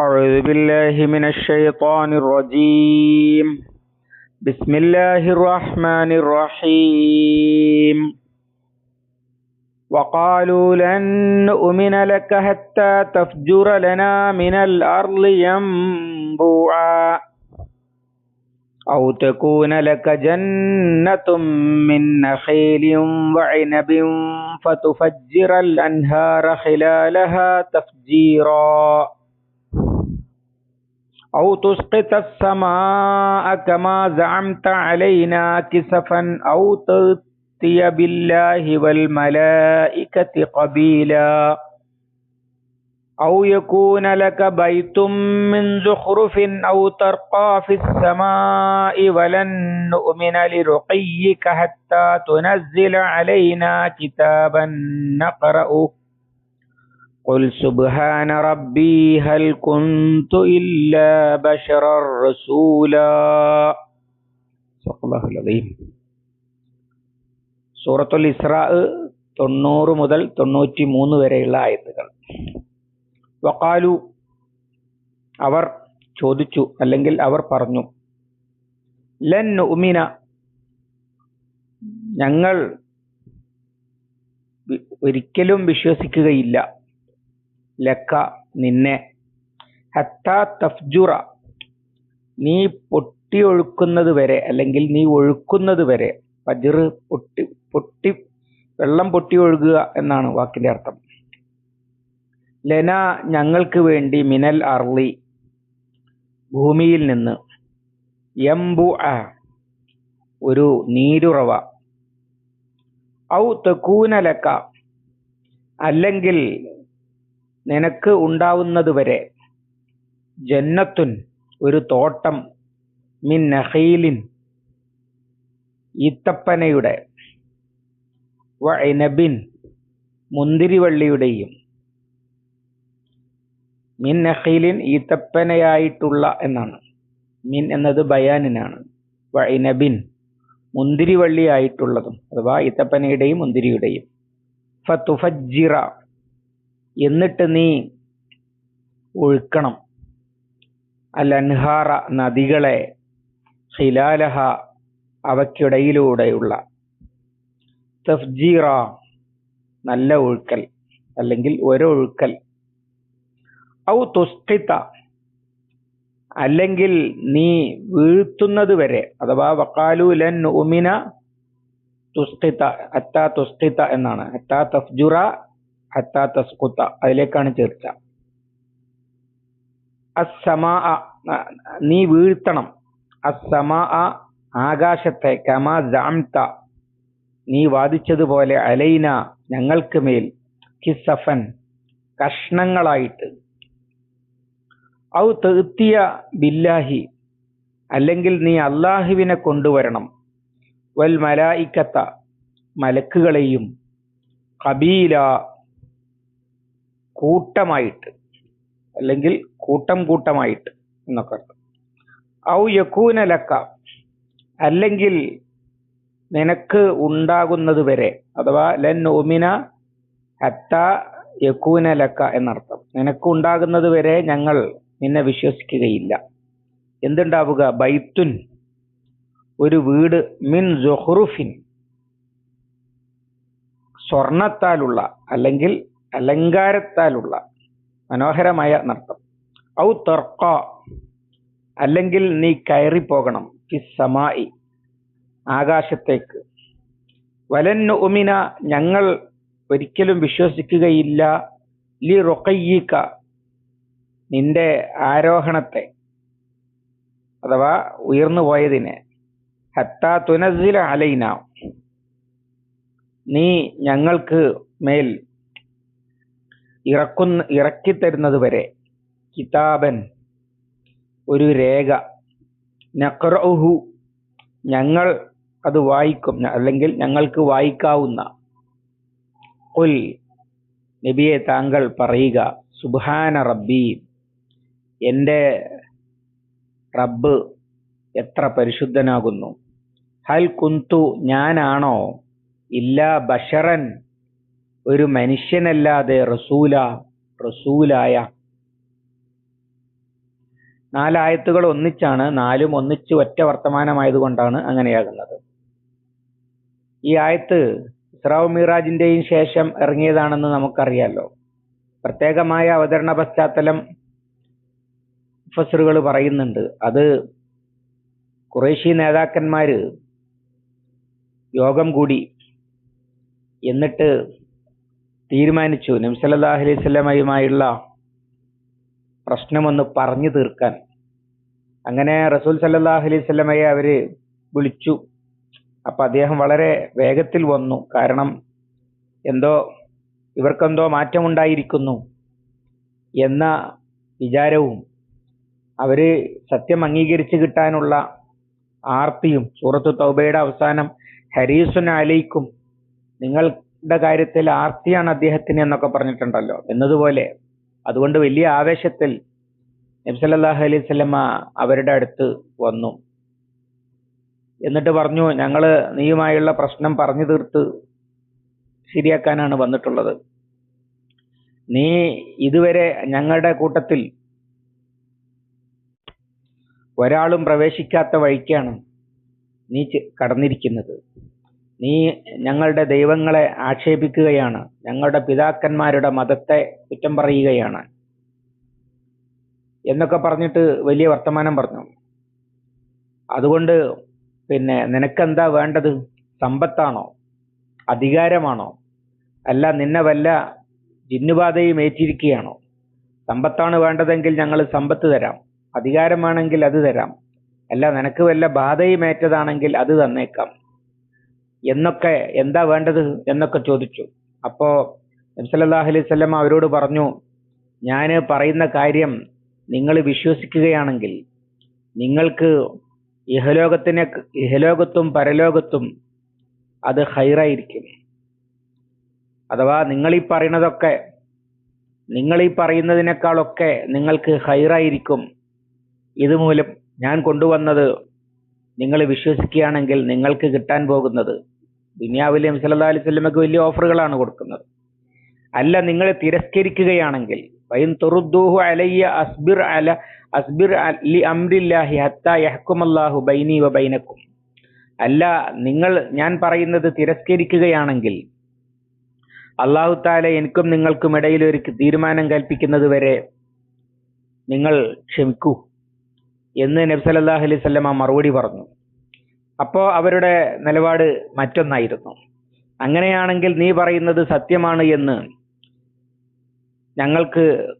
أعوذ بالله من الشيطان الرجيم. بسم الله الرحمن الرحيم. وقالوا لن نؤمن لك حتى تفجر لنا من الأرض ينبوعا. أو تكون لك جنة من نخيل وعنب فتفجر الأنهار خلالها تفجيرا. أو تسقط السماء كما زعمت علينا كسفا أو تأتي بالله والملائكة قبيلا أو يكون لك بيت من زخرف أو ترقى في السماء ولن نؤمن لرقيك حتى تنزل علينا كتابا نقرأه. قل سبحان ربي هل كنت إلا بشرا رسولا صدق الله العظيم സൂറത്തുൽ ഇസ്രാ തൊണ്ണൂറ് മുതൽ തൊണ്ണൂറ്റി മൂന്ന് വരെയുള്ള ആയത്തുകൾ വക്കാലു അവർ ചോദിച്ചു അല്ലെങ്കിൽ അവർ പറഞ്ഞു ലൻ ഉമിന ഞങ്ങൾ ഒരിക്കലും വിശ്വസിക്കുകയില്ല ലക്ക നിന്നെ. തഫ്ജുറ. നീ പൊട്ടിയൊഴുക്കുന്നത് വരെ അല്ലെങ്കിൽ നീ ഒഴുക്കുന്നത് വരെ ഫജിർ പൊട്ടി പൊട്ടി വെള്ളം പൊട്ടി ഒഴുകുക എന്നാണ് വാക്കിന്റെ അർത്ഥം. ലന ഞങ്ങൾക്ക് വേണ്ടി മിനൽ അർളി ഭൂമിയിൽ നിന്ന് എംബു ഒരു നീരുറവ. ഔ തെക്കൂനലക്ക അല്ലെങ്കിൽ നിനക്ക് ഉണ്ടാവുന്നത് വരെ ജന്നത്തുൻ ഒരു തോട്ടം മിൻ നഹീലിൻ ഈത്തപ്പനയുടെ വൈനബിൻ മുന്തിരിവള്ളിയുടെയും മിൻ നഹീലിൻ ഈത്തപ്പനയായിട്ടുള്ള എന്നാണ്. മിൻ എന്നത് ബയാനിനാണ്. വൈനബിൻ മുന്തിരിവള്ളിയായിട്ടുള്ളതും അഥവാ ഈത്തപ്പനയുടെയും മുന്തിരിയുടെയും. ഫത്തുഫജിറ എന്നിട്ട് നീ ഒഴുക്കണം. അൽ അൻഹാറ നദികളെ ഹിലാലഹ അവയ്ക്കിടയിലൂടെയുള്ള തഫ്ജീറ നല്ല ഒഴുക്കൽ അല്ലെങ്കിൽ ഒരൊഴുക്കൽ. ഔ തുസ്കിത്ത അല്ലെങ്കിൽ നീ വീഴ്ത്തുന്നത് വരെ അഥവാ വക്കാലു ലൻ ഉമിന തുസ്കിത്ത അത്താ തുസ്കിത്ത എന്നാണ്. അത്താ തഫ്ജുറ അത്താ തസ്കുത്ത അതിലേക്കാണ് ചേർച്ച. അസമാ നീ വീഴ്ത്തണം. അസമാ ആകാശത്തെ കമാ ജാംത നീ വാദിച്ചതുപോലെ അലൈന ഞങ്ങൾക്ക് മേൽ കിസഫൻ കഷ്ണങ്ങളായിട്ട്. ഔ തെത്തിയ ബില്ലാഹി അല്ലെങ്കിൽ നീ അള്ളാഹുവിനെ കൊണ്ടുവരണം. വൽ മലായിക്കത്ത മലക്കുകളെയും കബീല കൂട്ടമായിട്ട് അല്ലെങ്കിൽ കൂട്ടം കൂട്ടമായിട്ട് എന്നൊക്കെ ഔ യക്കൂനലക്ക അല്ലെങ്കിൽ നിനക്ക് ഉണ്ടാകുന്നത് വരെ അഥവാ ലൻ ഒമിന ഹത്ത യക്കൂനലക്ക എന്നർത്ഥം. നിനക്ക് ഉണ്ടാകുന്നത് വരെ ഞങ്ങൾ നിന്നെ വിശ്വസിക്കുകയില്ല. എന്തുണ്ടാവുക? ബൈത്തുൻ ഒരു വീട് മിൻ ജൊഹ്റുഫിൻ സ്വർണത്താലുള്ള അല്ലെങ്കിൽ അലങ്കാരത്താലുള്ള മനോഹരമായ നൃത്തം. ഔ തർക്ക അല്ലെങ്കിൽ നീ കയറി കയറിപ്പോകണം ഫിസമായി ആകാശത്തേക്ക്. വലന്നു ഉമിന ഞങ്ങൾ ഒരിക്കലും വിശ്വസിക്കുകയില്ല. ലി റൊക്കയ്യീക്ക നിന്റെ ആരോഹണത്തെ അഥവാ ഉയർന്നു പോയതിനെ. ഹത്താ തുനസില അലൈന നീ ഞങ്ങൾക്ക് മേൽ ഇറക്കുന്ന ഇറക്കിത്തരുന്നത് വരെ കിതാബൻ ഒരു രേഖ. നഖറഹു ഞങ്ങൾ അത് വായിക്കും അല്ലെങ്കിൽ ഞങ്ങൾക്ക് വായിക്കാവുന്ന. ഉൽ നബിയെ താങ്കൾ പറയുക സുബാന റബ്ബി എന്റെ റബ്ബ് എത്ര പരിശുദ്ധനാകുന്നു. ഹൽ കുന്തു ഞാനാണോ? ഇല്ല ബഷറൻ ഒരു മനുഷ്യനല്ലാതെ റസൂല റസൂലായ. നാലായത്തുകൾ ഒന്നിച്ചാണ് നാലും ഒന്നിച്ച് ഒറ്റ വർത്തമാനമായതുകൊണ്ടാണ് അങ്ങനെയാകുന്നത്. ഈ ആയത്ത് ഇസ്രാവ് മിറാജിന്റെയും ശേഷം ഇറങ്ങിയതാണെന്ന് നമുക്കറിയാലോ. പ്രത്യേകമായ അവതരണ പശ്ചാത്തലം ഫസറുകൾ പറയുന്നുണ്ട്. അത് കുറേശി നേതാക്കന്മാര് യോഗം കൂടി എന്നിട്ട് തീരുമാനിച്ചു. നബ്സല്ലാഹു അലൈഹി സ്വലമയുമായുള്ള പ്രശ്നമൊന്ന് പറഞ്ഞു തീർക്കാൻ. അങ്ങനെ റസൂൽ സല്ലല്ലാഹു അലൈഹി വസല്ലമയെ അവർ വിളിച്ചു. അപ്പൊ അദ്ദേഹം വളരെ വേഗത്തിൽ വന്നു. കാരണം എന്തോ ഇവർക്കെന്തോ മാറ്റമുണ്ടായിരിക്കുന്നു എന്ന വിചാരവും അവർ സത്യം അംഗീകരിച്ചു കിട്ടാനുള്ള ആർത്തിയും സൂറത്തു തൗബയുടെ അവസാനം ഹരീസുൻ അലൈക്കും നിങ്ങളുടെ കാര്യത്തിൽ ആർത്തിയാണ് അദ്ദേഹത്തിന് എന്നൊക്കെ പറഞ്ഞിട്ടുണ്ടല്ലോ. എന്നതുപോലെ അതുകൊണ്ട് വലിയ ആവേശത്തിൽ നബ്സല്ലാഹു അലൈഹി സ്വലമ അവരുടെ അടുത്ത് വന്നു. എന്നിട്ട് പറഞ്ഞു ഞങ്ങൾ നീയുമായുള്ള പ്രശ്നം പറഞ്ഞു തീർത്ത് ശരിയാക്കാനാണ് വന്നിട്ടുള്ളത്. നീ ഇതുവരെ ഞങ്ങളുടെ കൂട്ടത്തിൽ ഒരാളും പ്രവേശിക്കാത്ത വഴിക്കാണ് നീ കടന്നിരിക്കുന്നത്. നീ ഞങ്ങളുടെ ദൈവങ്ങളെ ആക്ഷേപിക്കുകയാണ്. ഞങ്ങളുടെ പിതാക്കന്മാരുടെ മതത്തെ കുറ്റം പറയുകയാണ്. എന്നൊക്കെ പറഞ്ഞിട്ട് വലിയ വർത്തമാനം പറഞ്ഞു. അതുകൊണ്ട് പിന്നെ നിനക്കെന്താ വേണ്ടത്? സമ്പത്താണോ? അധികാരമാണോ? അല്ല നിന്നെ വല്ല ജിന്നുബാധയും ഏറ്റിരിക്കുകയാണോ? സമ്പത്താണ് വേണ്ടതെങ്കിൽ ഞങ്ങൾ സമ്പത്ത് തരാം. അധികാരമാണെങ്കിൽ അത് തരാം. അല്ല നിനക്ക് വല്ല ബാധയും ഏറ്റതാണെങ്കിൽ അത് തന്നേക്കാം. എന്നൊക്കെ എന്താ വേണ്ടത് എന്നൊക്കെ ചോദിച്ചു. അപ്പോ നബ്സല്ലാഹു അലൈഹി സ്വലം അവരോട് പറഞ്ഞു ഞാൻ പറയുന്ന കാര്യം നിങ്ങൾ വിശ്വസിക്കുകയാണെങ്കിൽ നിങ്ങൾക്ക് ഇഹലോകത്തിനെ ഇഹലോകത്തും പരലോകത്തും അത് ഹൈറായിരിക്കും. അഥവാ നിങ്ങൾ ഈ പറയുന്നതൊക്കെ നിങ്ങൾ ഈ പറയുന്നതിനേക്കാളൊക്കെ നിങ്ങൾക്ക് ഹൈറായിരിക്കും. ഇതുമൂലം ഞാൻ കൊണ്ടുവന്നത് നിങ്ങൾ വിശ്വസിക്കുകയാണെങ്കിൽ നിങ്ങൾക്ക് കിട്ടാൻ പോകുന്നത് ദുനിയാവിലെ സല്ലല്ലാഹു അലൈഹി വസല്ലമക്ക് വലിയ ഓഫറുകളാണ് കൊടുക്കുന്നത്. അല്ല നിങ്ങൾ തിരസ്കരിക്കുകയാണെങ്കിൽ വൈൻ തുറുദ്ദൂഹു അലയ്യ അസ്ബിർ അല അസ്ബിർ ലി അംരില്ലാഹി ഹത്താ യഹ്കുമല്ലാഹു ബൈനി വ ബൈനക്കും. അല്ല നിങ്ങൾ ഞാൻ പറയുന്നത് തിരസ്കരിക്കുകയാണെങ്കിൽ അള്ളാഹു താല എനിക്കും നിങ്ങൾക്കും ഇടയിൽ ഒരു തീരുമാനം കൽപ്പിക്കുന്നത് വരെ നിങ്ങൾ ക്ഷമിക്കൂ എന്ന് നബി സല്ലല്ലാഹു അലൈഹി വസല്ലമ മറുപടി പറഞ്ഞു. അപ്പോ അവരുടെ നിലപാട് മറ്റൊന്നായിരുന്നു. അങ്ങനെയാണെങ്കിൽ നീ പറയുന്നത് സത്യമാണ് എന്ന് ഞങ്ങൾക്ക്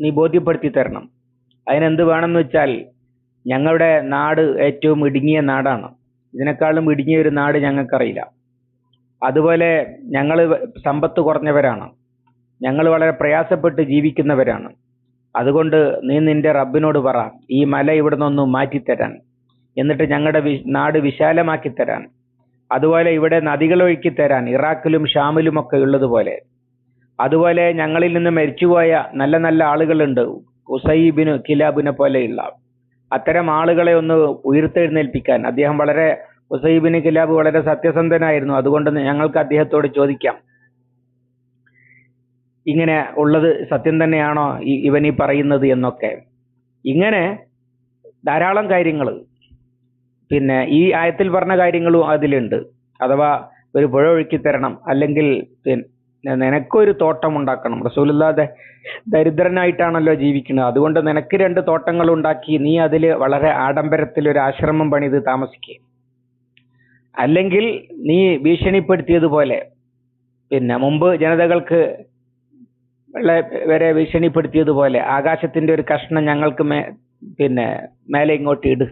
നീ ബോധ്യപ്പെടുത്തി തരണം. അതിനെന്ത് വേണമെന്ന് വെച്ചാൽ ഞങ്ങളുടെ നാട് ഏറ്റവും ഇടുങ്ങിയ നാടാണ്. ഇതിനേക്കാളും ഇടുങ്ങിയ ഒരു നാട് ഞങ്ങൾക്കറിയില്ല. അതുപോലെ ഞങ്ങൾ സമ്പത്ത് കുറഞ്ഞവരാണ്. ഞങ്ങൾ വളരെ പ്രയാസപ്പെട്ട് ജീവിക്കുന്നവരാണ്. അതുകൊണ്ട് നീ നിന്റെ റബ്ബിനോട് പറ ഈ മല ഇവിടെ നിന്നൊന്ന് മാറ്റിത്തരാൻ. എന്നിട്ട് ഞങ്ങളുടെ നാട് വിശാലമാക്കി തരാൻ. അതുപോലെ ഇവിടെ നദികൾ ഒഴുക്കി തരാൻ ഇറാഖിലും ഷാമിലും ഒക്കെ ഉള്ളതുപോലെ. അതുപോലെ ഞങ്ങളിൽ നിന്ന് മരിച്ചുപോയ നല്ല നല്ല ആളുകളുണ്ട് ഉസൈബിന് കിലാബിനെ പോലെയുള്ള. അത്തരം ആളുകളെ ഒന്ന് ഉയർത്തെഴുന്നേൽപ്പിക്കാൻ. അദ്ദേഹം വളരെ ഉസൈബിന് കിലാബ് വളരെ സത്യസന്ധനായിരുന്നു. അതുകൊണ്ട് ഞങ്ങൾക്ക് അദ്ദേഹത്തോട് ചോദിക്കാം. ഇങ്ങനെ ഉള്ളത് സത്യം തന്നെയാണോ ഇവൻ ഈ പറയുന്നത് എന്നൊക്കെ. ഇങ്ങനെ ധാരാളം കാര്യങ്ങൾ പിന്നെ ഈ ആയത്തിൽ പറഞ്ഞ കാര്യങ്ങളും അതിലുണ്ട്. അഥവാ ഒരു പുഴ ഒഴുക്കി തരണം അല്ലെങ്കിൽ നിനക്കൊരു തോട്ടം ഉണ്ടാക്കണം. റസൂലുള്ളാഹി ദരിദ്രനായിട്ടാണല്ലോ ജീവിക്കുന്നത്. അതുകൊണ്ട് നിനക്ക് രണ്ട് തോട്ടങ്ങൾ ഉണ്ടാക്കി നീ അതിൽ വളരെ ആഡംബരത്തിൽ ഒരു ആശ്രമം പണിത് താമസിക്കുക അല്ലെങ്കിൽ നീ ഭീഷണിപ്പെടുത്തിയതുപോലെ പിന്നെ മുമ്പ് ജനതകൾക്ക് വരെ ഭീഷണിപ്പെടുത്തിയതുപോലെ ആകാശത്തിന്റെ ഒരു കഷ്ണം ഞങ്ങൾക്ക് മേ പിന്നെ മേലെ ഇങ്ങോട്ട് ഇട്.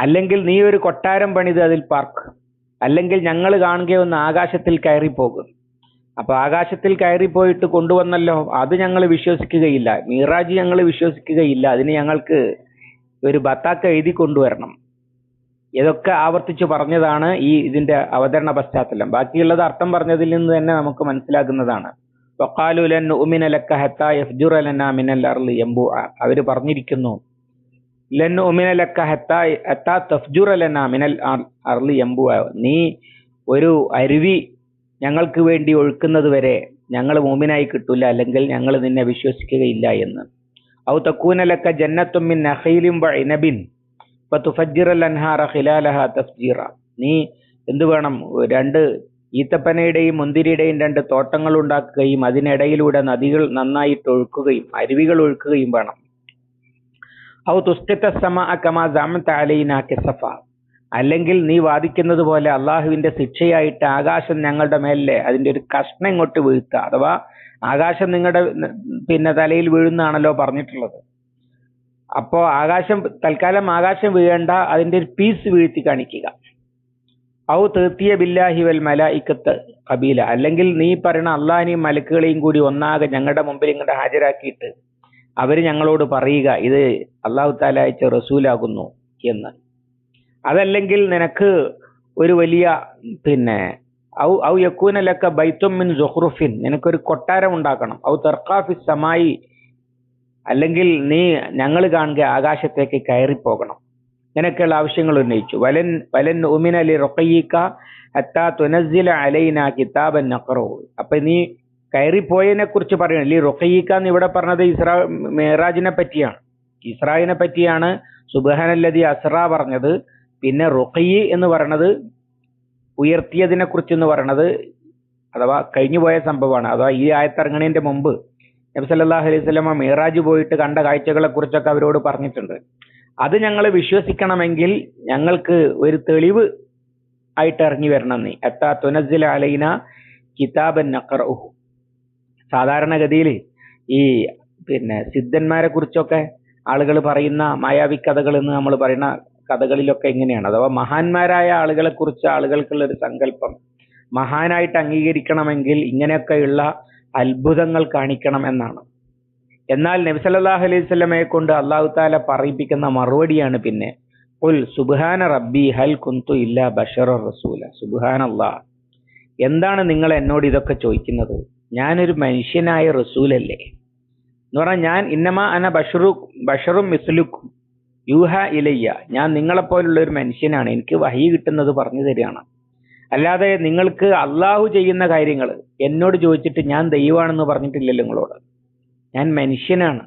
അല്ലെങ്കിൽ നീ ഒരു കൊട്ടാരം പണിത് അതിൽ പാർക്ക്. അല്ലെങ്കിൽ ഞങ്ങൾ കാണുകയൊന്ന് ആകാശത്തിൽ കയറിപ്പോകും പോകും. അപ്പൊ ആകാശത്തിൽ കയറിപ്പോയിട്ട് കൊണ്ടുവന്നല്ലോ അത് ഞങ്ങൾ വിശ്വസിക്കുകയില്ല. മീറാജ് ഞങ്ങൾ വിശ്വസിക്കുകയില്ല. അതിന് ഞങ്ങൾക്ക് ഒരു ബത്താക്ക എഴുതി കൊണ്ടുവരണം. ഇതൊക്കെ ആവർത്തിച്ചു പറഞ്ഞതാണ് ഈ ഇതിന്റെ അവതരണ പശ്ചാത്തലം. ബാക്കിയുള്ളത് അർത്ഥം പറഞ്ഞതിൽ നിന്ന് തന്നെ നമുക്ക് മനസ്സിലാകുന്നതാണ്. അവർ പറഞ്ഞിരിക്കുന്നു ലൻ ഉമിനലക്ക ലക ഹത്താ ഹത്താ തഫ്ജുറ ലനാ മിനൽ അർലി യംബുഅ നീ ഒരു അരുവി ഞങ്ങൾക്ക് വേണ്ടി ഒഴുക്കുന്നത് വരെ ഞങ്ങൾ മൂമിനായി കിട്ടൂല അല്ലെങ്കിൽ ഞങ്ങൾ നിന്നെ വിശ്വസിക്കുകയില്ല എന്ന്. ഔ തക്കൂനലക്ക ജന്നത്തുമ്മിൻ നഖീലിൻ ഇപ്പൊ ഫതുഫജ്ജിറൽ അൻഹാറ ഖിലാലഹ തഫ്ജീറ. നീ എന്തു വേണം? രണ്ട് ഈത്തപ്പനയുടെയും മുന്തിരിയുടെയും രണ്ട് തോട്ടങ്ങൾ ഉണ്ടാക്കുകയും അതിനിടയിലൂടെ നദികൾ നന്നായിട്ട് ഒഴുക്കുകയും അരുവികൾ ഒഴുക്കുകയും വേണം. ഔ അല്ലെങ്കിൽ നീ വാദിക്കുന്നത് പോലെ അള്ളാഹുവിന്റെ ശിക്ഷയായിട്ട് ആകാശം ഞങ്ങളുടെ മേലെ അതിന്റെ ഒരു കഷ്ണം ഇങ്ങോട്ട് വീഴ്ത്തുക. അഥവാ ആകാശം നിങ്ങളുടെ പിന്നെ തലയിൽ വീഴുന്നാണല്ലോ പറഞ്ഞിട്ടുള്ളത്. അപ്പോ ആകാശം തൽക്കാലം ആകാശം വീഴേണ്ട അതിന്റെ ഒരു പീസ് വീഴ്ത്തി കാണിക്കുക. ഔ തീർത്തിയ ബില്ലാഹി വൽ മലായിക്കത്ത് കബീല. അല്ലെങ്കിൽ നീ പറയണ അള്ളാഹിനെയും മലക്കുകളെയും കൂടി ഒന്നാകെ ഞങ്ങളുടെ മുമ്പിൽ ഇങ്ങോട്ട് ഹാജരാക്കിയിട്ട് അവർ ഞങ്ങളോട് പറയുക ഇത് അള്ളാഹു താല അയച്ച റസൂലാകുന്നു എന്ന്. അതല്ലെങ്കിൽ നിനക്ക് ഒരു വലിയ പിന്നെ ഔ ഔ യക്കൂനലക്ക ബൈത്തൊമ്മിൻ മിൻ സുഹ്റുഫിൻ നിനക്കൊരു കൊട്ടാരം ഉണ്ടാക്കണം. ഔ തർക്കാഫി സമായി അല്ലെങ്കിൽ നീ ഞങ്ങൾ കാണുക ആകാശത്തേക്ക് കയറിപ്പോകണം. ഇങ്ങനെയൊക്കെയുള്ള ആവശ്യങ്ങൾ ഉന്നയിച്ചു. വലൻ വലൻ ഉമിന അലി റൊക്കയ്യിക്ക അത്താ തുനസില അലൈന കിതാബൻ നക്കറോ അപ്പൊ നീ കയറിപ്പോയതിനെ കുറിച്ച് പറയണം അല്ലെ റൊക്കയ്യിക്ക എന്ന് ഇവിടെ പറഞ്ഞത് ഇസ്രാ മേറാജിനെ പറ്റിയാണ്. ഇസ്രായിനെ പറ്റിയാണ് സുബഹാനല്ലതി അസ്ര പറഞ്ഞത്. പിന്നെ റൊക്കയി എന്ന് പറയണത് ഉയർത്തിയതിനെ കുറിച്ച് എന്ന് പറയണത് അഥവാ കഴിഞ്ഞുപോയ സംഭവമാണ്. അഥവാ ഈ ആയത്തിറങ്ങണതിന്റെ മുമ്പ് നബി സല്ലല്ലാഹു അലൈഹി വസല്ലമ മേറാജ് പോയിട്ട് കണ്ട കാഴ്ചകളെ കുറിച്ചൊക്കെ അവരോട് പറഞ്ഞിട്ടുണ്ട്. അത് ഞങ്ങൾ വിശ്വസിക്കണമെങ്കിൽ ഞങ്ങൾക്ക് ഒരു തെളിവ് ആയിട്ട് ഇറങ്ങി വരണം നീ എത്താ അലൈന കിതാബൻ നഖറഹു സാധാരണഗതിയിൽ ഈ പിന്നെ സിദ്ധന്മാരെ കുറിച്ചൊക്കെ ആളുകൾ പറയുന്ന മായാവി കഥകൾ എന്ന് നമ്മൾ പറയുന്ന കഥകളിലൊക്കെ എങ്ങനെയാണ്? അഥവാ മഹാന്മാരായ ആളുകളെ കുറിച്ച് ആളുകൾക്കുള്ള ഒരു സങ്കല്പം. മഹാനായിട്ട് അംഗീകരിക്കണമെങ്കിൽ ഇങ്ങനെയൊക്കെയുള്ള അത്ഭുതങ്ങൾ കാണിക്കണം എന്നാണ്. എന്നാൽ നബി അലൈഹി സ്വലമയെ കൊണ്ട് അള്ളാഹു താല പറയിപ്പിക്കുന്ന മറുപടിയാണ് പിന്നെ ഉൽ സുബ്ഹാന റബ്ബി ഹൽ കുന്തു ഇല്ല ബഷറ റസൂല. സുബ്ഹാന എന്താണ് നിങ്ങൾ എന്നോട് ഇതൊക്കെ ചോദിക്കുന്നത്? ഞാനൊരു മനുഷ്യനായ റസൂലല്ലേ? എന്ന് പറഞ്ഞാൽ ഞാൻ ഇന്നമ അന ബഷറു ബഷറും മിസ്ലുക്കും. യൂഹ ഇലയ്യ ഞാൻ നിങ്ങളെപ്പോലുള്ള ഒരു മനുഷ്യനാണ്. എനിക്ക് വഹി കിട്ടുന്നത് പറഞ്ഞു തരികയാണ്. അല്ലാതെ നിങ്ങൾക്ക് അള്ളാഹു ചെയ്യുന്ന കാര്യങ്ങൾ എന്നോട് ചോദിച്ചിട്ട് ഞാൻ ദൈവമാണെന്ന് പറഞ്ഞിട്ടില്ലല്ലോ നിങ്ങളോട്. ഞാൻ മനുഷ്യനാണ്.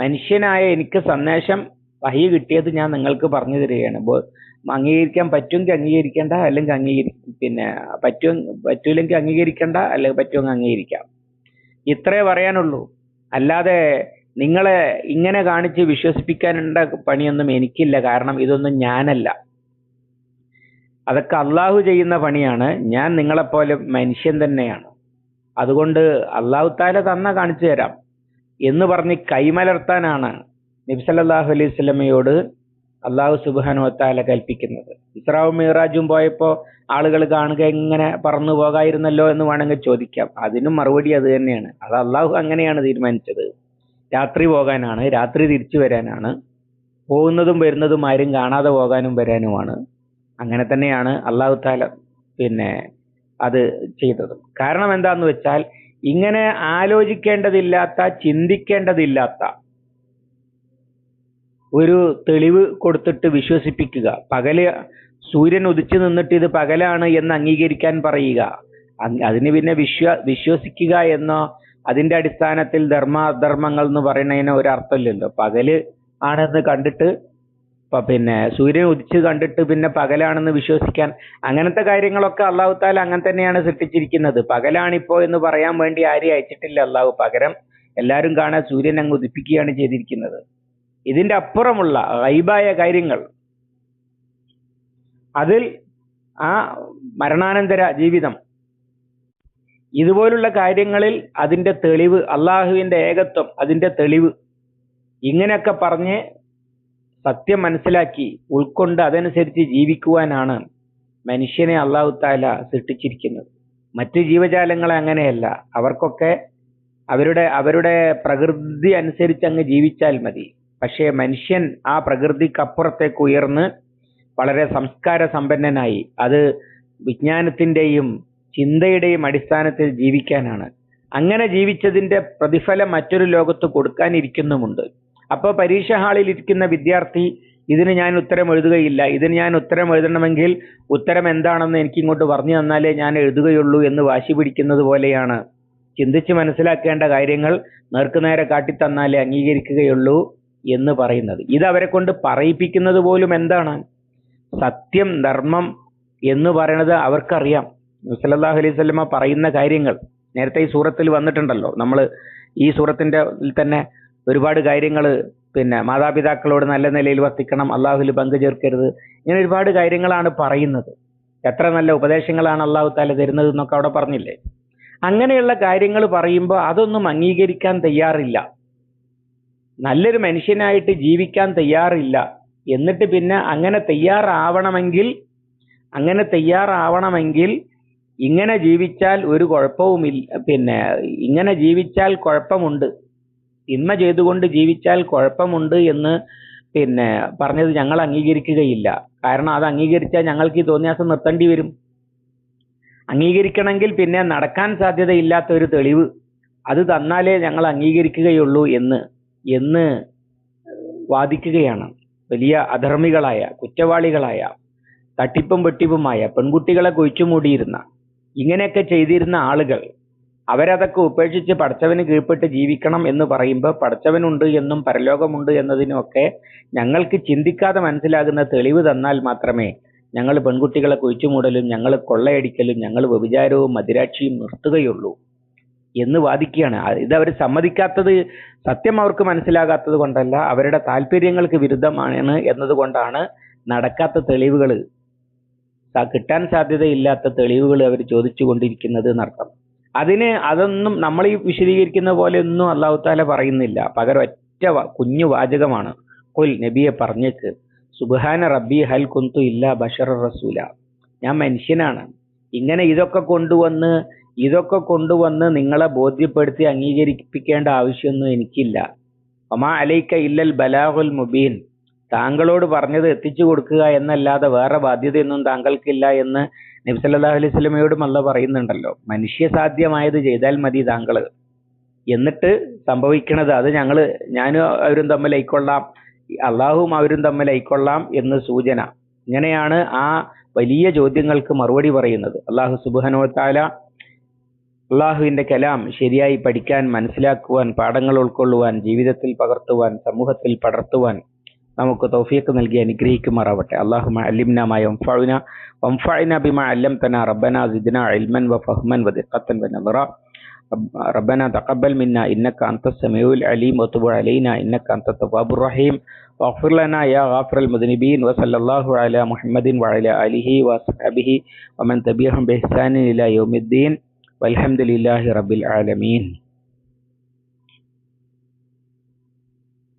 മനുഷ്യനായ എനിക്ക് സന്ദേശം വഹി കിട്ടിയത് ഞാൻ നിങ്ങൾക്ക് പറഞ്ഞു തരികയാണ്. ബോ- അംഗീകരിക്കാൻ പറ്റുമെങ്കിൽ അംഗീകരിക്കേണ്ട അല്ലെങ്കിൽ അംഗീകരി പിന്നെ പറ്റും പറ്റൂലെങ്കിൽ അംഗീകരിക്കേണ്ട അല്ലെങ്കിൽ പറ്റുമെങ്കിൽ അംഗീകരിക്കാം. ഇത്രേ പറയാനുള്ളൂ. അല്ലാതെ നിങ്ങളെ ഇങ്ങനെ കാണിച്ച് വിശ്വസിപ്പിക്കാനുള്ള പണിയൊന്നും എനിക്കില്ല. കാരണം ഇതൊന്നും ഞാനല്ല. അതൊക്കെ അള്ളാഹു ചെയ്യുന്ന പണിയാണ്. ഞാൻ നിങ്ങളെപ്പോലെ മനുഷ്യൻ തന്നെയാണ്. അതുകൊണ്ട് അള്ളാഹു താല തന്ന കാണിച്ചു തരാം. എന്ന് പറഞ്ഞ് കൈമലർത്താനാണ് നബ്സല്ലാഹു അലൈഹി സ്വലമയോട് അള്ളാഹു സുബാനു വത്താല കൽപ്പിക്കുന്നത്. ഇസ്രാവും മിറാജും പോയപ്പോ ആളുകൾ കാണുക എങ്ങനെ പറന്നു പോകായിരുന്നല്ലോ എന്ന് വേണമെങ്കിൽ ചോദിക്കാം. അതിനും മറുപടി അത് തന്നെയാണ്. അത് അള്ളാഹു അങ്ങനെയാണ് തീരുമാനിച്ചത്. രാത്രി പോകാനാണ് രാത്രി തിരിച്ചു വരാനാണ് പോകുന്നതും വരുന്നതും ആരും കാണാതെ പോകാനും വരാനുമാണ്. അങ്ങനെ തന്നെയാണ് അള്ളാഹു താല പിന്നെ അത് ചെയ്തത്. കാരണം എന്താന്ന് വെച്ചാൽ ഇങ്ങനെ ആലോചിക്കേണ്ടതില്ലാത്ത ചിന്തിക്കേണ്ടതില്ലാത്ത ഒരു തെളിവ് കൊടുത്തിട്ട് വിശ്വസിപ്പിക്കുക. പകൽ സൂര്യൻ ഉദിച്ചു നിന്നിട്ട് ഇത് പകലാണ് എന്ന് അംഗീകരിക്കാൻ പറയുക. അതിന് പിന്നെ വിശ്വ വിശ്വസിക്കുക എന്നോ അതിന്റെ അടിസ്ഥാനത്തിൽ ധർമാധർമ്മങ്ങൾ എന്ന് പറയുന്നതിന് ഒരു അർത്ഥമില്ലല്ലോ പകൽ ആണെന്ന് കണ്ടിട്ട് പിന്നെ സൂര്യൻ ഉദിച്ച് കണ്ടിട്ട് പിന്നെ പകലാണെന്ന് വിശ്വസിക്കാൻ അങ്ങനത്തെ കാര്യങ്ങളൊക്കെ അള്ളാഹു താല അങ്ങനെ തന്നെയാണ് സൃഷ്ടിച്ചിരിക്കുന്നത്. പകലാണിപ്പോ എന്ന് പറയാൻ വേണ്ടി ആരെയും അയച്ചിട്ടില്ല അള്ളാഹു. പകരം എല്ലാവരും കാണാൻ സൂര്യൻ അങ്ങ് ഉദിപ്പിക്കുകയാണ് ചെയ്തിരിക്കുന്നത്. ഇതിന്റെ അപ്പുറമുള്ള ഗൈബായ കാര്യങ്ങൾ. അതിൽ ആ മരണാനന്തര ജീവിതം. ഇതുപോലുള്ള കാര്യങ്ങളിൽ അതിന്റെ തെളിവ് അള്ളാഹുവിന്റെ ഏകത്വം അതിന്റെ തെളിവ് ഇങ്ങനെയൊക്കെ പറഞ്ഞ് സത്യം മനസ്സിലാക്കി ഉൾക്കൊണ്ട് അതനുസരിച്ച് ജീവിക്കുവാനാണ് മനുഷ്യനെ അള്ളാഹു താല സൃഷ്ടിച്ചിരിക്കുന്നത്. മറ്റ് ജീവജാലങ്ങളെ അങ്ങനെയല്ല. അവർക്കൊക്കെ അവരുടെ അവരുടെ പ്രകൃതി അനുസരിച്ച് അങ്ങ് ജീവിച്ചാൽ മതി. പക്ഷേ മനുഷ്യൻ ആ പ്രകൃതിക്കപ്പുറത്തേക്ക് ഉയർന്ന് വളരെ സംസ്കാര സമ്പന്നനായി അത് വിജ്ഞാനത്തിന്റെയും ചിന്തയുടെയും അടിസ്ഥാനത്തിൽ ജീവിക്കാനാണ്. അങ്ങനെ ജീവിച്ചതിന്റെ പ്രതിഫലം മറ്റൊരു ലോകത്ത് കൊടുക്കാനിരിക്കുന്നുമുണ്ട്. അപ്പോൾ പരീക്ഷ ഹാളിൽ ഇരിക്കുന്ന വിദ്യാർത്ഥി ഇതിന് ഞാൻ ഉത്തരം എഴുതുകയില്ല. ഇതിന് ഞാൻ ഉത്തരം എഴുതണമെങ്കിൽ ഉത്തരം എന്താണെന്ന് എനിക്ക് ഇങ്ങോട്ട് പറഞ്ഞു തന്നാലേ ഞാൻ എഴുതുകയുള്ളൂ എന്ന് വാശി പിടിക്കുന്നത് പോലെയാണ്. ചിന്തിച്ച് മനസ്സിലാക്കേണ്ട കാര്യങ്ങൾ നേർക്കുനേരെ കാട്ടിത്തന്നാലേ അംഗീകരിക്കുകയുള്ളൂ. എന്ന് പറയുന്നത്. ഇത് അവരെ കൊണ്ട് പറയിപ്പിക്കുന്നത് പോലും എന്താണ്? സത്യം ധർമ്മം എന്ന് പറയുന്നത് അവർക്കറിയാം. സല്ലല്ലാഹു അലൈഹി സ്വലമ പറയുന്ന കാര്യങ്ങൾ. നേരത്തെ ഈ സൂറത്തിൽ വന്നിട്ടുണ്ടല്ലോ. നമ്മൾ ഈ സൂറത്തിന്റെ തന്നെ ഒരുപാട് കാര്യങ്ങൾ പിന്നെ മാതാപിതാക്കളോട് നല്ല നിലയിൽ വർത്തിക്കണം അള്ളാഹുൽ പങ്കു ചേർക്കരുത് ഇങ്ങനെ ഒരുപാട് കാര്യങ്ങളാണ് പറയുന്നത്. എത്ര നല്ല ഉപദേശങ്ങളാണ് അള്ളാഹു താല തരുന്നത് എന്നൊക്കെ അവിടെ പറഞ്ഞില്ലേ? അങ്ങനെയുള്ള കാര്യങ്ങൾ പറയുമ്പോൾ അതൊന്നും അംഗീകരിക്കാൻ തയ്യാറില്ല. നല്ലൊരു മനുഷ്യനായിട്ട് ജീവിക്കാൻ തയ്യാറില്ല. എന്നിട്ട് പിന്നെ അങ്ങനെ തയ്യാറാവണമെങ്കിൽ അങ്ങനെ തയ്യാറാവണമെങ്കിൽ ഇങ്ങനെ ജീവിച്ചാൽ ഒരു കുഴപ്പവുമില്ല പിന്നെ ഇങ്ങനെ ജീവിച്ചാൽ കുഴപ്പമുണ്ട്. തിന്മ ചെയ്തുകൊണ്ട് ജീവിച്ചാൽ കുഴപ്പമുണ്ട് എന്ന് പിന്നെ പറഞ്ഞത് ഞങ്ങൾ അംഗീകരിക്കുകയില്ല. കാരണം അത് അംഗീകരിച്ചാൽ ഞങ്ങൾക്ക് ഈ തോന്നിയാസം നിർത്തേണ്ടി വരും. അംഗീകരിക്കണമെങ്കിൽ പിന്നെ നടക്കാൻ സാധ്യതയില്ലാത്ത ഒരു തെളിവ്. അത് തന്നാലേ ഞങ്ങൾ അംഗീകരിക്കുകയുള്ളൂ എന്ന്. എന്ന് വാദിക്കുകയാണ്. വലിയ അധർമ്മികളായ കുറ്റവാളികളായ തട്ടിപ്പും വെട്ടിപ്പുമായ പെൺകുട്ടികളെ കുഴിച്ചുമൂടിയിരുന്ന ഇങ്ങനെയൊക്കെ ചെയ്തിരുന്ന ആളുകൾ അവരതൊക്കെ ഉപേക്ഷിച്ച് പടച്ചവന് കീഴ്പ്പെട്ട് ജീവിക്കണം എന്ന് പറയുമ്പോൾ പടച്ചവനുണ്ട് എന്നും പരലോകമുണ്ട് എന്നതിനൊക്കെ ഞങ്ങൾക്ക് ചിന്തിക്കാതെ മനസ്സിലാകുന്ന തെളിവ് തന്നാൽ മാത്രമേ ഞങ്ങൾ പെൺകുട്ടികളെ കുഴിച്ചുമൂടലും ഞങ്ങൾ കൊള്ളയടിക്കലും ഞങ്ങൾ വ്യഭിചാരവും മദിരാക്ഷിയും നിർത്തുകയുള്ളൂ. എന്ന് വാദിക്കുകയാണ്. ഇത് അവർ സമ്മതിക്കാത്തത് സത്യം അവർക്ക് മനസ്സിലാകാത്തത് കൊണ്ടല്ല അവരുടെ താല്പര്യങ്ങൾക്ക് വിരുദ്ധമാണ് എന്നതുകൊണ്ടാണ് നടക്കാത്ത തെളിവുകൾ കിട്ടാൻ സാധ്യതയില്ലാത്ത തെളിവുകൾ അവർ ചോദിച്ചു കൊണ്ടിരിക്കുന്നത് എന്നർത്ഥം. അതിന് അതൊന്നും നമ്മൾ ഈ വിശദീകരിക്കുന്ന പോലെ ഒന്നും അള്ളാഹു താല പറയുന്നില്ല. പകരം ഒറ്റ കുഞ്ഞു വാചകമാണ്. കൊൽ നബിയെ പറഞ്ഞേക്ക്. സുബാന റബ്ബി ഹൽ കുന്തു ഇല്ല ബഷർ റസൂല. ഞാൻ മനുഷ്യനാണ്. ഇങ്ങനെ ഇതൊക്കെ കൊണ്ടുവന്ന് ഇതൊക്കെ കൊണ്ടുവന്ന് നിങ്ങളെ ബോധ്യപ്പെടുത്തി അംഗീകരിപ്പിക്കേണ്ട ആവശ്യമൊന്നും എനിക്കില്ല. ഒമാ അലൈക്ക ഇല്ലൽ ബലാഹുൽ മുബീൻ. താങ്കളോട് പറഞ്ഞത് എത്തിച്ചു കൊടുക്കുക എന്നല്ലാതെ വേറെ ബാധ്യതയൊന്നും താങ്കൾക്കില്ല എന്ന് നബി സല്ലല്ലാഹു അലൈഹി സ്വലമയോടും അല്ല പറയുന്നുണ്ടല്ലോ. മനുഷ്യസാധ്യമായത് ചെയ്താൽ മതി താങ്കൾ എന്നിട്ട് സംഭവിക്കണത് അത് ഞങ്ങൾ ഞാനും അവരും തമ്മിൽ ആയിക്കൊള്ളാം അള്ളാഹുവും അവരും തമ്മിൽ ആയിക്കൊള്ളാം എന്ന് സൂചന. ഇങ്ങനെയാണ് ആ വലിയ ചോദ്യങ്ങൾക്ക് മറുപടി പറയുന്നത്. അള്ളാഹു സുബാനോ താല അള്ളാഹുവിന്റെ കലാം ശരിയായി പഠിക്കാൻ മനസ്സിലാക്കുവാൻ പാഠങ്ങൾ ഉൾക്കൊള്ളുവാൻ ജീവിതത്തിൽ പകർത്തുവാൻ സമൂഹത്തിൽ പടർത്തുവാൻ നമുക്ക് തൗഫീഖ് നൽകി അനുഗ്രഹിക്കുമാറാവട്ടെ. അള്ളാഹു അലിംനമായ വംഫഅന ബിമ അല്ലംതന. റബ്ബന സിദ്ന ഇൽമൻ വഫഹ്മൻ വദിഖത്തൻ വനദറ ربنا تقبل منا إنك أنت السميع العليم وتب علينا إنك أنت التواب الرحيم واغفر لنا يا غافر المذنبين وصلى الله على محمد وعلى آله وصحبه ومن تبعهم بإحسان إلى يوم الدين والحمد لله رب العالمين